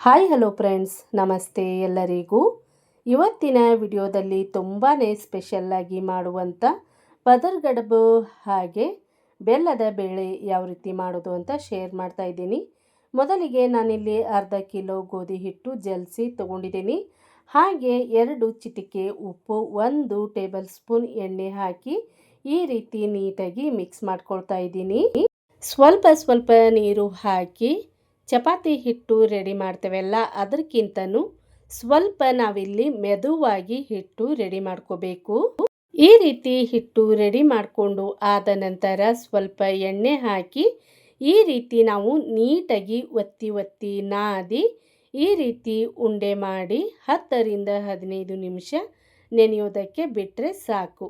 Hi, hello friends. ನಮಸ್ತೆ ಎಲ್ಲರಿಗೂ. ಇವತ್ತಿನ ವಿಡಿಯೋದಲ್ಲಿ ತುಂಬಾ ಸ್ಪೆಷಲ್ಲಾಗಿ ಮಾಡುವಂಥ ಪದರ್ಗಡಬು ಹಾಗೆ ಬೆಲ್ಲದ ಬೇಳೆ ಯಾವ ರೀತಿ ಮಾಡೋದು ಅಂತ ಶೇರ್ ಮಾಡ್ತಾ ಇದ್ದೀನಿ. ಮೊದಲಿಗೆ ನಾನಿಲ್ಲಿ ಅರ್ಧ ಕಿಲೋ ಗೋಧಿ ಹಿಟ್ಟು ಜಲ್ಸಿ ತೊಗೊಂಡಿದ್ದೀನಿ. ಹಾಗೆ ಎರಡು ಚಿಟಿಕೆ ಉಪ್ಪು, ಒಂದು ಟೇಬಲ್ ಸ್ಪೂನ್ ಎಣ್ಣೆ ಹಾಕಿ ಈ ರೀತಿ ನೀಟಾಗಿ ಮಿಕ್ಸ್ ಮಾಡ್ಕೊಳ್ತಾ ಇದ್ದೀನಿ. ಸ್ವಲ್ಪ ಸ್ವಲ್ಪ ನೀರು ಹಾಕಿ ಚಪಾತಿ ಹಿಟ್ಟು ರೆಡಿ ಮಾಡ್ತೇವಲ್ಲ ಅದಕ್ಕಿಂತನೂ ಸ್ವಲ್ಪ ನಾವಿಲ್ಲಿ ಮೆದುವಾಗಿ ಹಿಟ್ಟು ರೆಡಿ ಮಾಡ್ಕೋಬೇಕು. ಈ ರೀತಿ ಹಿಟ್ಟು ರೆಡಿ ಮಾಡಿಕೊಂಡು ಆದ ನಂತರ ಸ್ವಲ್ಪ ಎಣ್ಣೆ ಹಾಕಿ ಈ ರೀತಿ ನಾವು ನೀಟಾಗಿ ಒತ್ತಿ ಒತ್ತಿ ನಾದಿ ಈ ರೀತಿ ಉಂಡೆ ಮಾಡಿ ಹತ್ತರಿಂದ ಹದಿನೈದು ನಿಮಿಷ ನೆನೆಯೋದಕ್ಕೆ ಬಿಟ್ಟರೆ ಸಾಕು.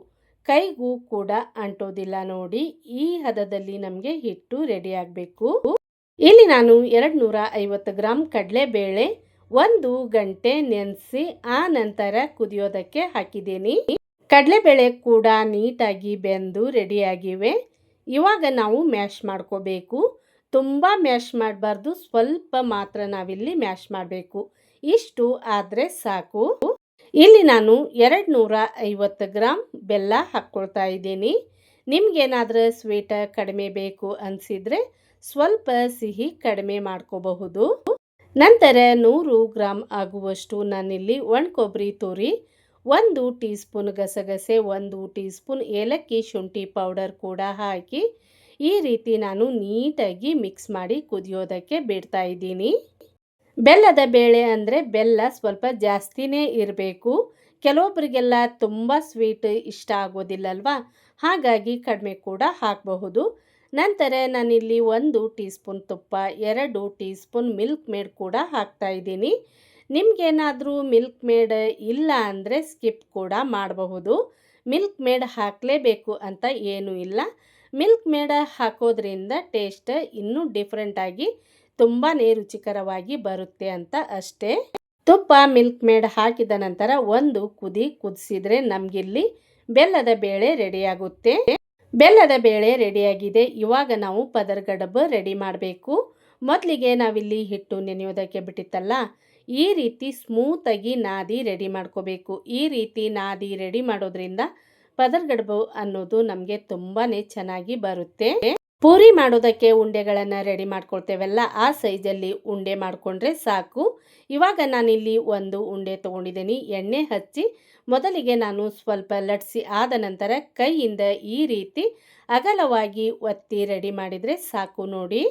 ಕೈಗೂ ಕೂಡ ಅಂಟೋದಿಲ್ಲ ನೋಡಿ, ಈ ಹದದಲ್ಲಿ ನಮಗೆ ಹಿಟ್ಟು ರೆಡಿ ಆಗಬೇಕು. ಇಲ್ಲಿ ನಾನು ಎರಡು ನೂರ ಐವತ್ತು ಗ್ರಾಮ್ ಕಡಲೆಬೇಳೆ ಒಂದು ಗಂಟೆ ನೆನೆಸಿ ಆ ನಂತರ ಕುದಿಯೋದಕ್ಕೆ ಹಾಕಿದ್ದೀನಿ. ಕಡಲೆಬೇಳೆ ಕೂಡ ನೀಟಾಗಿ ಬೆಂದು ರೆಡಿಯಾಗಿವೆ. ಇವಾಗ ನಾವು ಮ್ಯಾಶ್ ಮಾಡ್ಕೋಬೇಕು. ತುಂಬ ಮ್ಯಾಶ್ ಮಾಡಬಾರ್ದು. ಸ್ವಲ್ಪ ಮಾತ್ರ ನಾವಿಲ್ಲಿ ಮ್ಯಾಶ್ ಮಾಡಬೇಕು. ಇಷ್ಟು ಆದರೆ ಸಾಕು. ಇಲ್ಲಿ ನಾನು ಎರಡು ನೂರ ಐವತ್ತು ಗ್ರಾಮ್ ಬೆಲ್ಲ ಹಾಕ್ಕೊಳ್ತಾ ಇದ್ದೀನಿ. ನಿಮ್ಗೇನಾದರೂ ಸ್ವೀಟ ಕಡಿಮೆ ಬೇಕು ಅನಿಸಿದರೆ ಸ್ವಲ್ಪ ಸಿಹಿ ಕಡಿಮೆ ಮಾಡ್ಕೋಬಹುದು. ನಂತರ ನೂರು ಗ್ರಾಮ್ ಆಗುವಷ್ಟು ನಾನಿಲ್ಲಿ ಒಣ ಕೊಬ್ಬರಿ ತುರಿ, ಒಂದು ಟೀ ಸ್ಪೂನ್ ಗಸಗಸೆ, ಒಂದು ಟೀ ಸ್ಪೂನ್ ಏಲಕ್ಕಿ ಶುಂಠಿ ಪೌಡರ್ ಕೂಡ ಹಾಕಿ ಈ ರೀತಿ ನಾನು ನೀಟಾಗಿ ಮಿಕ್ಸ್ ಮಾಡಿ ಕುದಿಯೋದಕ್ಕೆ ಬಿಡ್ತಾ ಇದ್ದೀನಿ. ಬೆಲ್ಲದ ಬೇಳೆ ಅಂದರೆ ಬೆಲ್ಲ ಸ್ವಲ್ಪ ಜಾಸ್ತಿನೇ ಇರಬೇಕು. ಕೆಲವೊಬ್ಬರಿಗೆಲ್ಲ ತುಂಬ ಸ್ವೀಟ್ ಇಷ್ಟ ಆಗೋದಿಲ್ಲಲ್ವಾ? ಹಾಗಾಗಿ ಕಡಿಮೆ ಕೂಡ ಹಾಕಬಹುದು. ನಂತರ ನಾನಿಲ್ಲಿ ಒಂದು ಟೀ ಸ್ಪೂನ್ ತುಪ್ಪ, ಎರಡು ಟೀ ಸ್ಪೂನ್ ಮಿಲ್ಕ್ ಮೇಡ್ ಕೂಡ ಹಾಕ್ತಾ ಇದ್ದೀನಿ. ನಿಮಗೇನಾದರೂ ಮಿಲ್ಕ್ ಮೇಡ್ ಇಲ್ಲ ಅಂದರೆ ಸ್ಕಿಪ್ ಕೂಡ ಮಾಡಬಹುದು. ಮಿಲ್ಕ್ ಮೇಡ್ ಹಾಕಲೇಬೇಕು ಅಂತ ಏನೂ ಇಲ್ಲ. ಮಿಲ್ಕ್ ಮೇಡ ಹಾಕೋದ್ರಿಂದ ಟೇಸ್ಟ್ ಇನ್ನೂ ಡಿಫ್ರೆಂಟಾಗಿ ತುಂಬಾ ರುಚಿಕರವಾಗಿ ಬರುತ್ತೆ ಅಂತ ಅಷ್ಟೇ. ತುಪ್ಪ ಮಿಲ್ಕ್ ಮೇಡ್ ಹಾಕಿದ ನಂತರ ಒಂದು ಕುದಿ ಕುದಿಸಿದರೆ ನಮಗಿಲ್ಲಿ ಬೆಲ್ಲದ ಬೇಳೆ ರೆಡಿಯಾಗುತ್ತೆ. ಬೆಲ್ಲದ ಬೇಳೆ ರೆಡಿಯಾಗಿದೆ. ಇವಾಗ ನಾವು ಪದರ್ಗಡಬು ರೆಡಿ ಮಾಡಬೇಕು. ಮೊದಲಿಗೆ ನಾವಿಲ್ಲಿ ಹಿಟ್ಟು ನೆನೆಯೋದಕ್ಕೆ ಬಿಟ್ಟಿತ್ತಲ್ಲ, ಈ ರೀತಿ ಸ್ಮೂತಾಗಿ ನಾದಿ ರೆಡಿ ಮಾಡ್ಕೋಬೇಕು. ಈ ರೀತಿ ನಾದಿ ರೆಡಿ ಮಾಡೋದ್ರಿಂದ ಪದರ್ಗಡಬು ಅನ್ನೋದು ನಮಗೆ ತುಂಬಾ ಚೆನ್ನಾಗಿ ಬರುತ್ತೆ. ಪೂರಿ ಮಾಡೋದಕ್ಕೆ ಉಂಡೆಗಳನ್ನು ರೆಡಿ ಮಾಡ್ಕೊಳ್ತೇವಲ್ಲ, ಆ ಸೈಜಲ್ಲಿ ಉಂಡೆ ಮಾಡಿಕೊಂಡ್ರೆ ಸಾಕು. ಇವಾಗ ನಾನಿಲ್ಲಿ ಒಂದು ಉಂಡೆ ತೊಗೊಂಡಿದ್ದೀನಿ, ಎಣ್ಣೆ ಹಚ್ಚಿ. ಮೊದಲಿಗೆ ನಾನು ಸ್ವಲ್ಪ ಲಟ್ಸಿ ಆದ ನಂತರ ಕೈಯಿಂದ ಈ ರೀತಿ ಅಗಲವಾಗಿ ಒತ್ತಿ ರೆಡಿ ಮಾಡಿದರೆ ಸಾಕು ನೋಡಿ.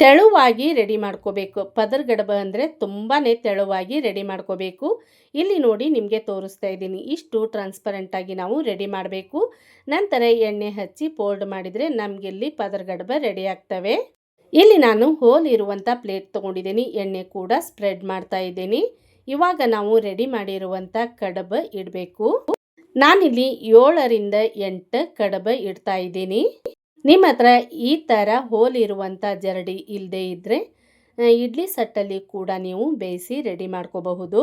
ತೆಳುವಾಗಿ ರೆಡಿ ಮಾಡ್ಕೋಬೇಕು. ಪದರ್ಗಡಬ ಅಂದರೆ ತುಂಬಾ ತೆಳುವಾಗಿ ರೆಡಿ ಮಾಡ್ಕೋಬೇಕು. ಇಲ್ಲಿ ನೋಡಿ ನಿಮಗೆ ತೋರಿಸ್ತಾ ಇದ್ದೀನಿ. ಇಷ್ಟು ಟ್ರಾನ್ಸ್ಪರೆಂಟಾಗಿ ನಾವು ರೆಡಿ ಮಾಡಬೇಕು. ನಂತರ ಎಣ್ಣೆ ಹಚ್ಚಿ ಪೋಲ್ಡ್ ಮಾಡಿದರೆ ನಮಗಿಲ್ಲಿ ಪದರ್ಗಡಬ ರೆಡಿ ಆಗ್ತವೆ. ಇಲ್ಲಿ ನಾನು ಹೋಲ್ ಇರುವಂಥ ಪ್ಲೇಟ್ ತೊಗೊಂಡಿದ್ದೀನಿ. ಎಣ್ಣೆ ಕೂಡ ಸ್ಪ್ರೆಡ್ ಮಾಡ್ತಾ ಇದ್ದೀನಿ. ಇವಾಗ ನಾವು ರೆಡಿ ಮಾಡಿರುವಂಥ ಕಡಬ ಇಡಬೇಕು. ನಾನಿಲ್ಲಿ ಏಳರಿಂದ ಎಂಟು ಕಡಬ ಇಡ್ತಾ ಇದ್ದೀನಿ. ನಿಮ್ಮ ಹತ್ರ ಈ ಥರ ಹೋಲ್ ಇರುವಂಥ ಜರಡಿ ಇಲ್ಲದೆ ಇದ್ದರೆ ಇಡ್ಲಿ ಸಟ್ಟಲ್ಲಿ ಕೂಡ ನೀವು ಬೇಯಿಸಿ ರೆಡಿ ಮಾಡ್ಕೋಬಹುದು.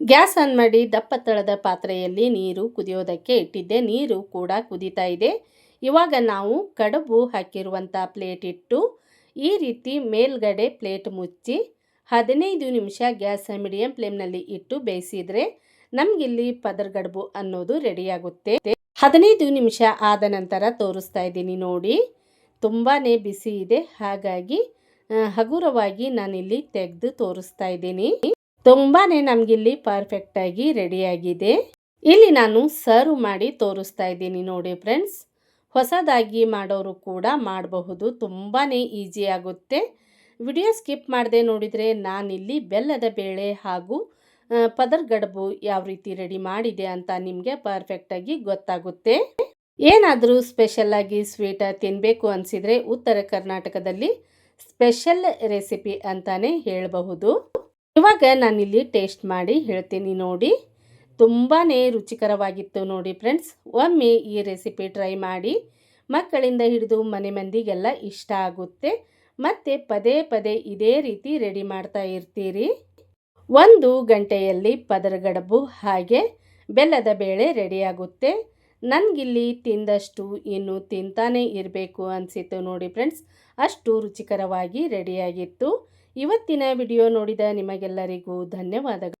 ಗ್ಯಾಸ್ ಆನ್ ಮಾಡಿ ದಪ್ಪ ತಳದ ಪಾತ್ರೆಯಲ್ಲಿ ನೀರು ಕುದಿಯೋದಕ್ಕೆ ಇಟ್ಟಿದ್ದೆ. ನೀರು ಕೂಡ ಕುದೀತಾ ಇದೆ. ಇವಾಗ ನಾವು ಕಡುಬು ಹಾಕಿರುವಂಥ ಪ್ಲೇಟ್ ಇಟ್ಟು ಈ ರೀತಿ ಮೇಲ್ಗಡೆ ಪ್ಲೇಟ್ ಮುಚ್ಚಿ ಹದಿನೈದು ನಿಮಿಷ ಗ್ಯಾಸ್ ಮೀಡಿಯಂ ಫ್ಲೇಮ್ನಲ್ಲಿ ಇಟ್ಟು ಬೇಯಿಸಿದರೆ ನಮಗಿಲ್ಲಿ ಪದರ್ಗಡುಬು ಅನ್ನೋದು ರೆಡಿಯಾಗುತ್ತೆ ಹದಿನೈದು ನಿಮಿಷ ಆದ ನಂತರ ತೋರಿಸ್ತಾ ಇದ್ದೀನಿ ನೋಡಿ. ತುಂಬಾ ಬಿಸಿ ಇದೆ. ಹಾಗಾಗಿ ಹಗುರವಾಗಿ ನಾನಿಲ್ಲಿ ತೆಗೆದು ತೋರಿಸ್ತಾ ಇದ್ದೀನಿ. ತುಂಬಾ ನಮಗಿಲ್ಲಿ ಪರ್ಫೆಕ್ಟಾಗಿ ರೆಡಿಯಾಗಿದೆ ಇಲ್ಲಿ ನಾನು ಸರ್ವ್ ಮಾಡಿ ತೋರಿಸ್ತಾ ಇದ್ದೀನಿ ನೋಡಿ ಫ್ರೆಂಡ್ಸ್ ಹೊಸದಾಗಿ ಮಾಡೋರು ಕೂಡ ಮಾಡಬಹುದು. ತುಂಬಾ ಈಜಿ ಆಗುತ್ತೆ. ವಿಡಿಯೋ ಸ್ಕಿಪ್ ಮಾಡದೆ ನೋಡಿದರೆ ನಾನಿಲ್ಲಿ ಬೆಲ್ಲದ ಬೇಳೆ ಹಾಗೂ ಪದರ್ಗಡಬು ಯಾವ ರೀತಿ ರೆಡಿ ಮಾಡಿದೆ ಅಂತ ನಿಮಗೆ ಪರ್ಫೆಕ್ಟಾಗಿ ಗೊತ್ತಾಗುತ್ತೆ. ಏನಾದರೂ ಸ್ಪೆಷಲ್ಲಾಗಿ ಸ್ವೀಟ ತಿನ್ನಬೇಕು ಅನಿಸಿದರೆ ಉತ್ತರ ಕರ್ನಾಟಕದಲ್ಲಿ ಸ್ಪೆಷಲ್ ರೆಸಿಪಿ ಅಂತಾನೆ ಹೇಳಬಹುದು. ಇವಾಗ ನಾನಿಲ್ಲಿ ಟೇಸ್ಟ್ ಮಾಡಿ ಹೇಳ್ತೀನಿ ನೋಡಿ. ತುಂಬಾ ರುಚಿಕರವಾಗಿತ್ತು ನೋಡಿ ಫ್ರೆಂಡ್ಸ್ ಒಮ್ಮೆ ಈ ರೆಸಿಪಿ ಟ್ರೈ ಮಾಡಿ ಮಕ್ಕಳಿಂದ ಹಿಡಿದು ಮನೆ ಮಂದಿಗೆಲ್ಲ ಇಷ್ಟ ಆಗುತ್ತೆ. ಮತ್ತು ಪದೇ ಪದೇ ಇದೇ ರೀತಿ ರೆಡಿ ಮಾಡ್ತಾ ಇರ್ತೀರಿ. ಒಂದು ಗಂಟೆಯಲ್ಲಿ ಪದರಗಡಬು ಹಾಗೆ ಬೆಲ್ಲದ ಬೇಳೆ ರೆಡಿಯಾಗುತ್ತೆ. ನನಗಿಲ್ಲಿ ತಿಂದಷ್ಟು ಇನ್ನು ತಿಂತಾನೇ ಇರಬೇಕು ಅನಿಸಿತ್ತು ನೋಡಿ ಫ್ರೆಂಡ್ಸ್. ಅಷ್ಟು ರುಚಿಕರವಾಗಿ ರೆಡಿಯಾಗಿತ್ತು. ಇವತ್ತಿನ ವಿಡಿಯೋ ನೋಡಿದ ನಿಮಗೆಲ್ಲರಿಗೂ ಧನ್ಯವಾದಗಳು.